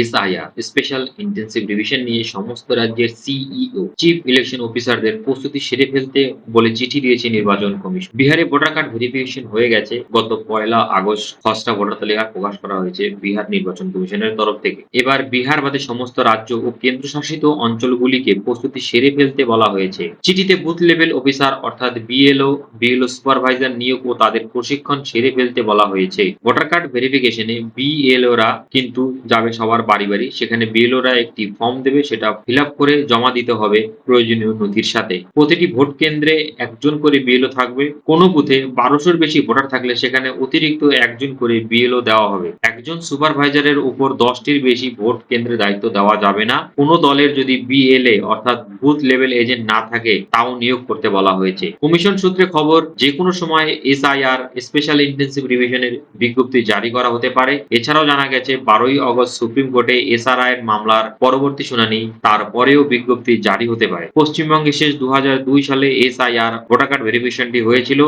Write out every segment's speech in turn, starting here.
SIR special intensive revision নিয়ে সমস্ত রাজ্যের সিইও চিফ ইলেকশন অফিসারদের প্রস্তুতি সেরে ফেলতে বলে চিঠি দিয়েছে নির্বাচন কমিশন। বিহারে ভোটার কার্ড ভেরিফিকেশন হয়ে গেছে। গত পয়লা আগস্ট খসড়া ভোটার তালিকা প্রকাশ করা হয়েছে বিহার নির্বাচন কমিশনের তরফ থেকে। এবার বিহার বাদে সমস্ত রাজ্য ও কেন্দ্রশাসিত অঞ্চলগুলিকে প্রস্তুতি সেরে ফেলতে বলা হয়েছে। চিঠিতে বুথ লেভেল অফিসার অর্থাৎ বিএলও বিএলও সুপারভাইজার নিয়োগ ও তাদের প্রশিক্ষণ সেরে ফেলতে বলা হয়েছে। ভোটার কার্ড ভেরিফিকেশনে বিএলওরা কিন্তু যাবে সবার বাড়ি বাড়ি সেখানে বিএলওরা একটি ফর্ম দেবে, সেটা ফিল করে জমা দিতে হবে প্রয়োজনীয় নথির সাথে। প্রতিটি ভোট কেন্দ্রে একজন করে বিএলও থাকবে। কোনো বুথে বারোশোর বেশি ভোটার থাকলে সেখানে অতিরিক্ত একজন করে বিএলও দেওয়া হবে। একজন সুপারভাইজারের উপর দশটির বেশি ভোট কেন্দ্রে দায়িত্ব দেওয়া যাবে না। কোনো দলের যদি বিএলএ অর্থাৎ বুথ লেভেল এজেন্ট না থাকে, তাও নিয়োগ করতে বলা হয়েছে। কমিশন সূত্রে খবর যে কোনো সময় এসআইআর, স্পেশাল ইন্টেন্সিভ রিভিশনের বিজ্ঞপ্তি জারি করা হতে পারে। এছাড়াও জানা গেছে, বারোই অগস্ট সুপ্রিম কোর্টে এসআরআই এর মামলার পরবর্তী শুনানি, তারপরেও বিজ্ঞপ্তি জারি হতে পারে। পশ্চিমবঙ্গে শেষ দু হাজার দুই সালে এসআইআর ভোটার কার্ড ভেরিফিকেশনটি হয়েছিল।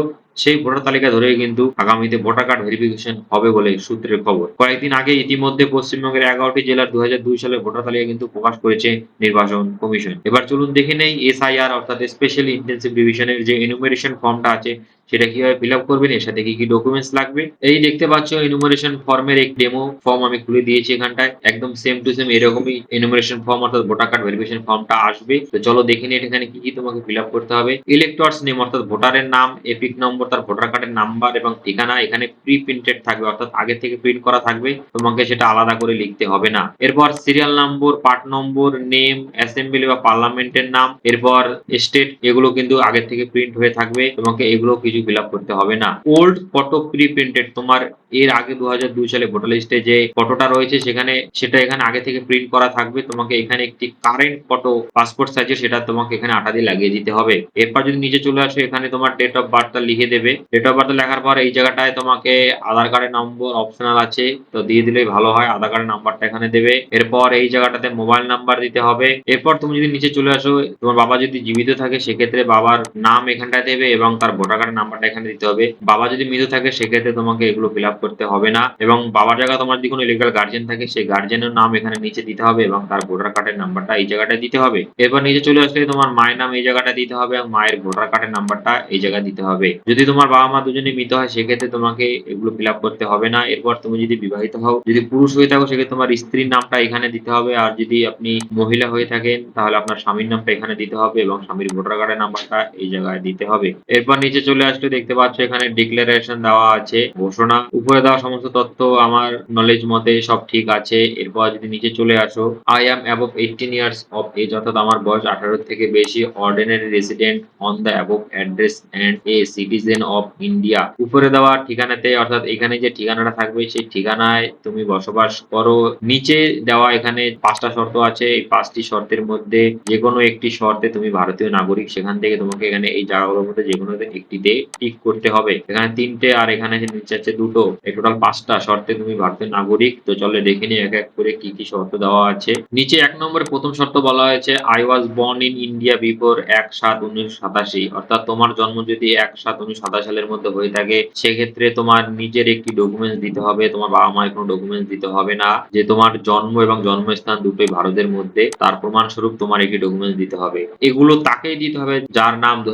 সেই ভোটার তালিকা ধরে কিন্তু আগামীতে ভোটার কার্ড ভেরিফিকেশন হবে বলে সূত্রের খবর। কয়েকদিন আগে ইতিমধ্যে পশ্চিমবঙ্গের এগারোটি জেলার দু হাজার দুই সালে ভোটার তালিকা কিন্তু প্রকাশ করেছে নির্বাচন কমিশন। এবার চলুন দেখে নেই এসআইআর অর্থাৎ স্পেশাল ইন্টেন্সিভ ডিভিশনের যে এনুমেরেশন ফর্মটা আছে, সেটা কীভাবে ফিল আপ করবেন, এর সাথে কি কি ডকুমেন্টস লাগবে? এই দেখতে পাচ্ছ এনুমারেশন ফর্মের এক ডেমো ফর্ম আমি খুলে দিয়েছি এখানটায়। একদম সেম টু সেম এরকমই এনুমারেশন ফর্ম অর্থাৎ ভোটার কার্ড ভেরিফিকেশন ফর্মটা আসবে। তো চলো দেখে নিই এখানে কি কি তোমাকে ফিল আপ করতে হবে। ইলেক্টরস নেম অর্থাৎ ভোটারের নাম, এপিক নম্বর তার ভোটার কার্ডের নাম্বার এবং ঠিকানা এখানে প্রি প্রিন্টেড থাকবে, অর্থাৎ আগে থেকে প্রিন্ট করা থাকবে। তোমাকে সেটা আলাদা করে লিখতে হবে না। এরপর serial number part number name assembly বা পার্লামেন্টের নাম, এরপর স্টেট এগুলো কিন্তু আগে থেকে প্রিন্ট হয়ে থাকবে। তোমাকে এগুলো কিছু ফিল করতে হবে না। ওল্ড ফটো প্রি প্রিন্টেড তোমার এর আগে দু হাজার দুই সালে ভোটার লিস্টে যে ফটোটা রয়েছে, সেখানে সেটা এখানে আগে থেকে প্রিন্ট করা থাকবে। তোমাকে এখানে একটি কারেন্ট ফটো পাসপোর্ট সাইজের সেটা তোমাকে এখানে আটা দিয়ে লাগিয়ে দিতে হবে। এরপর যদি নিচে চলে আসো, এখানে তোমার ডেট অফ বার্থটা লিখে দেবে। ডেট অফ বার্থ লেখার পর এই জায়গাটায় তোমাকে আধার কার্ডের নম্বর অপশনাল আছে, তো দিয়ে দিলেই ভালো হয়। আধার কার্ডের নাম্বারটা এখানে দেবে। এরপর এই জায়গাটাতে মোবাইল নাম্বার দিতে হবে। এরপর তুমি যদি নিচে চলে আসো, তোমার বাবা যদি জীবিত থাকে, সেক্ষেত্রে বাবার নাম এখানটায় দেবে এবং তার ভোটার কার্ডের নাম্বারটা এখানে দিতে হবে। বাবা যদি মৃত থাকে, সেক্ষেত্রে তোমাকে এগুলো ফিল করতে হবে না। এবং বাবার জায়গা তোমার যদি কোনো লিগাল গার্জেন থাকে, সেই গার্জেনের নাম এখানে নিচে দিতে হবে এবং তার ভোটার কার্ডের নাম্বারটা এই জায়গাটায় দিতে হবে। এরপর নিচে চলে আসলে তোমার মায়ের নাম এই জায়গাটা দিতে হবে। এবং মায়ের ভোটার কার্ডের নাম্বারটা এই জায়গায় দিতে হবে। যদি তোমার বাবা মা দুজনে মৃত হয়, সেক্ষেত্রে তোমাকে এগুলো ফিল করতে হবে না। এরপর তুমি যদি বিবাহিত হও, যদি পুরুষ হয়ে থাকো, সেক্ষেত্রে তোমার স্ত্রীর নামটা এখানে দিতে হবে। আর যদি আপনি মহিলা হয়ে থাকেন, তাহলে আপনার স্বামীর নামটা এখানে দিতে হবে এবং স্বামীর ভোটার কার্ডের নাম্বারটা এই জায়গায় দিতে হবে। এরপর নিচে চলে আসলে, দেখতে পাচ্ছ এখানে ডিক্লারেশন দেওয়া আছে, ঘোষণা। উপরে দেওয়া সমস্ত তথ্য আমার নলেজ মতে সব ঠিক আছে। এরপর যদি নিচে চলে আসো I am above eighteen years of age অর্থাৎ আমার বয়স আঠারো থেকে বেশি ordinary resident on the above address and a citizen of India উপরে দেওয়া ঠিকানাতে, অর্থাৎ এখানে যে ঠিকানাটা থাকবে, সেই ঠিকানায় তুমি বসবাস করো। নিচে দেওয়া এখানে পাঁচটা শর্ত আছে। এই পাঁচটি শর্তের মধ্যে যে কোনো একটি শর্তে তুমি ভারতীয় নাগরিক, সেখান থেকে তোমাকে এখানে এই জায়গাগুলোর মধ্যে যে কোনো একটিতে টিক করতে হবে। এখানে তিনটে আর এখানে যে নিচে আছে দুটো, এই টোটাল পাঁচটা শর্তে তুমি ভারতীয় নাগরিক। তো চলে দেখে নিই এক এক করে কি কি শর্ত দেওয়া আছে। নিচে এক নম্বরে প্রথম শর্ত বলা হয়েছে I was born in India before এক সাত উনিশশো সাতাশি অর্থাৎ তোমার জন্ম যদি এক সাত উনিশশো সাতাশ সালের মধ্যে হয়ে থাকে, সেক্ষেত্রে তোমার নিজের একটি ডকুমেন্টস দিতে হবে, তোমার বাবা মায়ের কোনো ডকুমেন্টস দিতে হবে না, যে তোমার জন্ম এবং জন্মস্থান দুটোই ভারতের মধ্যে, তার প্রমাণস্বরূপ তোমার একটি ডকুমেন্টস দিতে হবে। এগুলো তাকেই দিতে হবে, যার নাম দু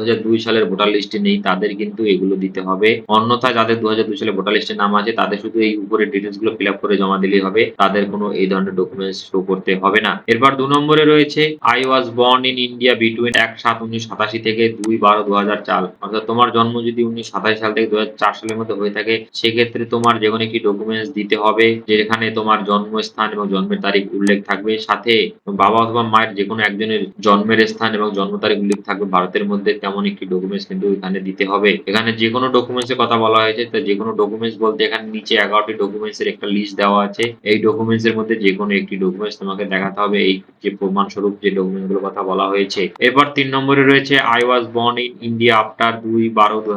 সালের ভোটার লিস্টে নেই, তাদের কিন্তু এগুলো দিতে হবে। অন্যথায় যাদের দু সালে ভোটার লিস্টে নাম আছে, তাদের শুধু এই উপরে ডিটেলসগুলো ফিল করে জমা দিলেই হবে, তাদের কোনো এই ধরনের ডকুমেন্টস শো করতে হবে না। এরপর দু নম্বরে রয়েছে I was born in India between এক সাত উনিশ সাতাশি থেকে দুই বারো দু হাজার চার, অর্থাৎ তোমার জন্ম যদি উনিশ সাতাশি সাল থেকে দু সালের মধ্যে হয়ে থাকে, সেক্ষেত্রে তোমার যে কোনো একটি ডকুমেন্টস দিতে হবে, যেখানে তোমার জন্মস্থান এবং জন্মের তারিখ উল্লেখ থাকবে। সাথে বাবা অথবা মায়ের যে কোনো একজনের জন্মের স্থান এবং জন্ম তারিখ উল্লেখ থাকবে। ভারতের মধ্যে তেমন একটি ডকুমেন্টস কিন্তু এখানে দিতে হবে। এখানে যে কোনো ডকুমেন্টস এর কথা বলা হয়েছে, তা যে কোনো ডকুমেন্টস বলতে এখানে নিচে এগারোটি ডকুমেন্টস এর একটা লিস্ট দেওয়া আছে। এই ডকুমেন্টস এর মধ্যে যে কোনো একটি ডকুমেন্টস তোমাকে দেখাতে হবে। এই যে প্রমাণ স্বরূপ যে ডকুমেন্টসগুলোর কথা বলা হয়েছে। এরপর তিন নম্বরে রয়েছে I was born in India after দুই বারো দু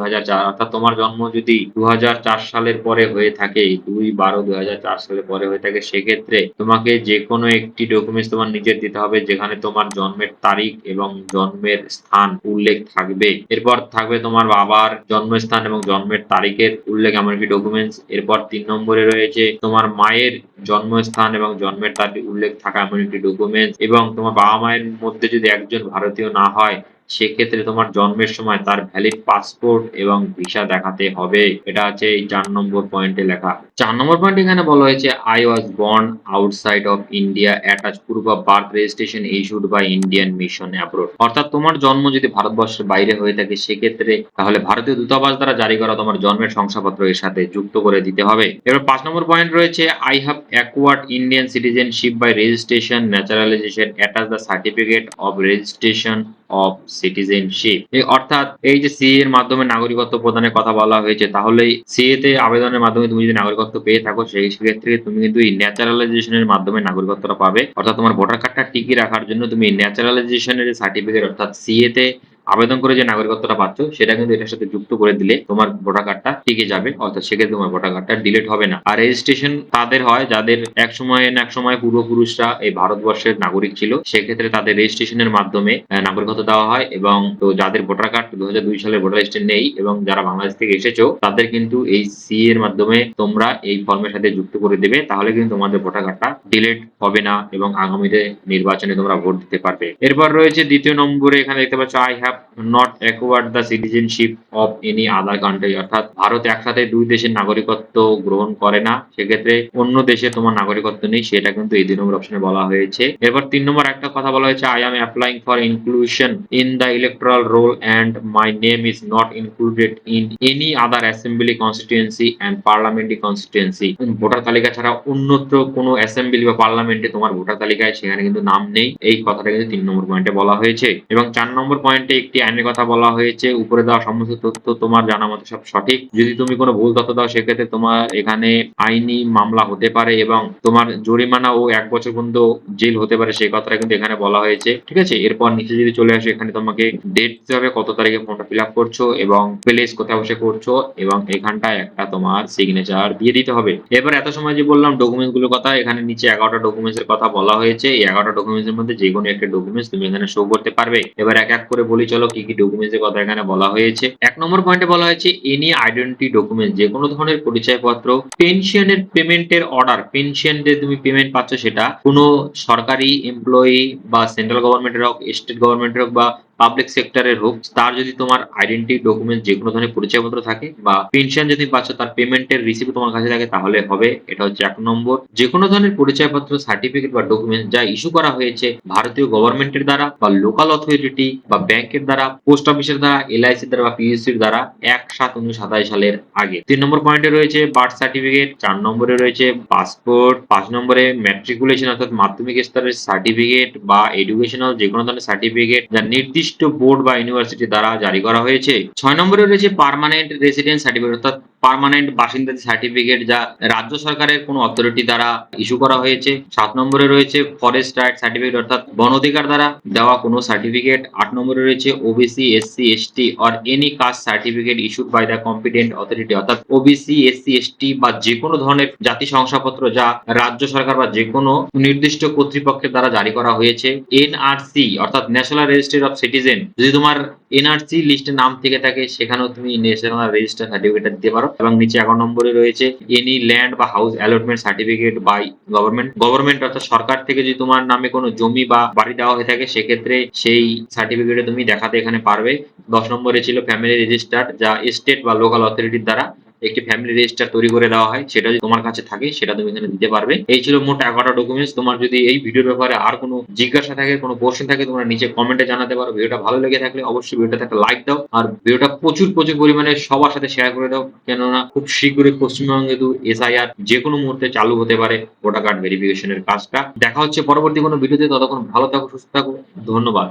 অর্থাৎ তোমার জন্ম যদি দু হাজার চার সালের পরে হয়ে থাকে, দুই বারো দু সালের পরে হয়ে থাকে, সেক্ষেত্রে তোমাকে যে কোনো একটি ডকুমেন্টস তোমার নিজের দিতে হবে, যেখানে তোমার জন্মের তারিখ এবং জন্মের স্থান উল্লেখ থাকবে। এরপর থাকবে তোমার বাবার জন্মস্থান এবং জন্মের তারিখের উল্লেখ এমন একটি ডকুমেন্টস এরপর তিন নম্বরে রয়েছে তোমার মায়ের জন্মস্থান এবং জন্মের তারিখ উল্লেখ থাকা এমন একটি ডকুমেন্টস এবং তোমার বাবা মায়ের মধ্যে যদি একজন ভারতীয় না হয় সেক্ষেত্রে তোমার জন্মের সময় তার ভ্যালিড পাসপোর্ট এবং ভিসা দেখাতে হবে। এটা আছে এই চার নম্বর পয়েন্টে লেখা। চার নম্বর পয়েন্ট এখানে বলা হয়েছে I was born outside of India attach of birth registration issued by Indian mission abroad অর্থাৎ তোমার জন্ম যদি ভারতবর্ষের বাইরে হয়ে থাকে, সেক্ষেত্রে তাহলে ভারতীয় দূতাবাস দ্বারা জারি করা তোমার জন্মের শংসাপত্র এর সাথে যুক্ত করে দিতে হবে। এবার পাঁচ নম্বর পয়েন্ট রয়েছে I have acquired Indian citizenship by registration naturalization attach the certificate of registration of citizenship অর্থাৎ এই যে সিএ এর মাধ্যমে নাগরিকত্ব প্রদানের কথা বলা হয়েছে তাহলে সিএ তে আবেদনের মাধ্যমে তুমি যদি নাগরিকত্ব পেয়ে থাকো, সেই ক্ষেত্রে তুমি কিন্তু ন্যাচারালাইজেশনের মাধ্যমে নাগরিকত্বটা পাবে। অর্থাৎ তোমার ভোটার কার্ডটা টিকিয়ে রাখার জন্য তুমি ন্যাচারালাইজেশনের সার্টিফিকেট অর্থাৎ সিএ তে আবেদন করে যে নাগরিকত্বটা পাচ্ছ সেটা কিন্তু এটার সাথে যুক্ত করে দিলে তোমার ভোটার কার্ডটা টিকে যাবে, অর্থাৎ সেক্ষেত্রে তোমার ভোটার কার্ডটা ডিলিট হবে না। আর রেজিস্ট্রেশন তাদের হয়, যাদের এক সময় না এক সময় পূর্বপুরুষরা এই ভারতবর্ষের নাগরিক ছিল, সেক্ষেত্রে তাদের রেজিস্ট্রেশনের মাধ্যমে নাগরিকত্ব দেওয়া হয় এবং তো যাদের ভোটার কার্ড দু হাজার দুই সালের ভোটার লিস্টে নেই এবং যারা বাংলাদেশ থেকে এসেছ, তাদের কিন্তু এই সি এর মাধ্যমে তোমরা এই ফর্মের সাথে যুক্ত করে দেবে, তাহলে কিন্তু তোমাদের ভোটার কার্ডটা ডিলিট হবে না এবং আগামীতে নির্বাচনে তোমরা ভোট দিতে পারবে। এরপর রয়েছে দ্বিতীয় নম্বরে, এখানে দেখতে পাচ্ছ I have not acquired the citizenship of any other country অর্থাৎ ভারত একসাথে দুই দেশের নাগরিকত্ব গ্রহণ করে না, সেক্ষেত্রে অন্য দেশে তোমার নাগরিকত্ব নেই, সেটা কিন্তু এই দুই নম্বর অপশনে বলা হয়েছে। এরপর তিন নম্বর একটা কথা বলা হয়েছে I am applying for inclusion in the electoral roll and my name is not included in any other assembly constituency and parliamentary constituency voter তালিকা ছাড়া অন্যত্র কোনো অ্যাসেম্বলি বা পার্লামেন্টে তোমার ভোটার তালিকায় সেখানে কিন্তু নাম নেই। এই কথাটা কিন্তু তিন নম্বর পয়েন্টে বলা হয়েছে। এবং চার নম্বর পয়েন্টে একটি আইনের কথা বলা হয়েছে, উপরে দেওয়া সমস্ত তথ্য তোমার জানা মতো সব সঠিক। যদি তুমি কোনো ভুল তথ্য দাও, সেক্ষেত্রে তোমার এখানে আইনি মামলা হতে পারে এবং তোমার জরিমানা ও এক বছর পর্যন্ত জেল হতে পারে, সেই কথাটা কিন্তু এখানে বলা হয়েছে। ঠিক আছে? এরপর নিচে যদি চলে আসে, এখানে তোমাকে ডেট দিতে হবে, কত তারিখে ফর্মটা ফিল আপ করছ এবং প্লেস কোথায় বসে করছ এবং এখানটায় একটা তোমার সিগনেচার দিয়ে দিতে হবে। এবার এত সময় যে বললাম ডকুমেন্টসগুলোর কথা, এখানে নিচে এগারোটা ডকুমেন্টস এর কথা বলা হয়েছে। এই এগারোটা ডকুমেন্টস এর মধ্যে যে কোনো একটা ডকুমেন্টস তুমি এখানে শো করতে পারবে। এবার এক এক করে বলি চলো কি কি ডকুমেন্টস এর কথা এখানে বলা হয়েছে। এক নম্বর পয়েন্টে বলা হয়েছে এনি আইডেন্টি ডকুমেন্ট যে কোনো ধরনের পরিচয়পত্র পেনশনের পেমেন্টের অর্ডার পেনশন যে তুমি পেমেন্ট পাচ্ছ সেটা কোনো সরকারি এমপ্লয়ি বা সেন্ট্রাল গভর্নমেন্টের হোক স্টেট গভর্নমেন্টের হোক বা পাবলিক সেক্টরের হোক, তার যদি তোমার আইডেন্টি ডকুমেন্ট যে কোনো ধরনের পরিচয়পত্র থাকে বা পেনশন যদি পাচ্ছ, তার পেমেন্টের রিসিপ্ট তোমার কাছে থাকে, তাহলে হবে। এটা হচ্ছে এক নম্বর। যে কোনো ধরনের পরিচয়পত্র সার্টিফিকেট বা ডকুমেন্ট যা ইস্যু করা হয়েছে ভারতীয় গভর্নমেন্টের দ্বারা বা লোকাল অথরিটি বা ব্যাংকের দ্বারা পোস্ট অফিসের দ্বারা এলআইসির দ্বারা বা পিএসসির দ্বারা এক সাত উনিশশো সাতাশ সালের আগে। তিন নম্বর পয়েন্টে রয়েছে বার্থ সার্টিফিকেট চার নম্বরে রয়েছে পাসপোর্ট পাঁচ নম্বরে ম্যাট্রিকুলেশন অর্থাৎ মাধ্যমিক স্তরের সার্টিফিকেট বা এডুকেশনাল যে কোনো ধরনের সার্টিফিকেট যা নির্দিষ্ট বোর্ড বা ইউনিভার্সিটি দ্বারা জারি করা হয়েছে। ছয় নম্বরে রয়েছে পার্মানেন্ট রেসিডেন্স সার্টিফিকেট অর্থাৎ পার্মানেন্ট বাসিন্দা সার্টিফিকেট যা রাজ্য সরকারের কোনো অথরিটি দ্বারা ইস্যু করা হয়েছে। সাত নম্বরে রয়েছে ফরেস্ট রাইট সার্টিফিকেট অর্থাৎ বন অধিকার দ্বারা দেওয়া কোনো সার্টিফিকেট আট নম্বরে রয়েছে OBC SC ST or any caste certificate issued by the competent authority অর্থাৎ ওবিসি এসসি এসটি বা যে কোনো ধরনের জাতি শংসাপত্র যা রাজ্য সরকার বা যে কোনো নির্দিষ্ট কর্তৃপক্ষের দ্বারা জারি করা হয়েছে। এনআরসি অর্থাৎ ন্যাশনাল রেজিস্ট্রি অফ সিটিজেন যদি তোমার এনআরসি লিস্টে নাম থেকে থাকে, সেখানেও তুমি ন্যাশনাল রেজিস্টার সার্টিফিকেট দিতে পারো এবং নিচে এগারো নম্বরে রয়েছে এনি ল্যান্ড বা house allotment certificate by government government অর্থাৎ সরকার থেকে যদি তোমার নামে কোনো জমি বা বাড়ি দেওয়া হয়ে থাকে, সেক্ষেত্রে সেই সার্টিফিকেটে তুমি দেখাতে এখানে পারবে। দশ নম্বরে ছিল ফ্যামিলি রেজিস্টার যা স্টেট বা লোকাল অথরিটির দ্বারা একটি ফ্যামিলি রেজিস্টার তৈরি করে দেওয়া হয়, সেটা যদি তোমার কাছে থাকে, সেটা তুমি এখানে দিতে পারবে। এই ছিল মোট এগারোটা ডকুমেন্টস তোমার যদি এই ভিডিওর ব্যাপারে আর কোনো জিজ্ঞাসা থাকে, কোনো কোশ্চেন থাকে, তোমরা নিচে কমেন্টে জানাতে পারো। ভিডিওটা ভালো লেগে থাকলে অবশ্যই ভিডিওটা একটা লাইক দাও। আর ভিডিওটা প্রচুর প্রচুর পরিমাণে সবার সাথে শেয়ার করে দাও। কেননা খুব শীঘ্রই পশ্চিমবঙ্গে কিন্তু এসআইআর যে কোনো মুহূর্তে চালু হতে পারে ভোটার কার্ড ভেরিফিকেশনের কাজটা। দেখা হচ্ছে পরবর্তী কোনো ভিডিওতে ততক্ষণ ভালো থাকো, সুস্থ থাকো। ধন্যবাদ।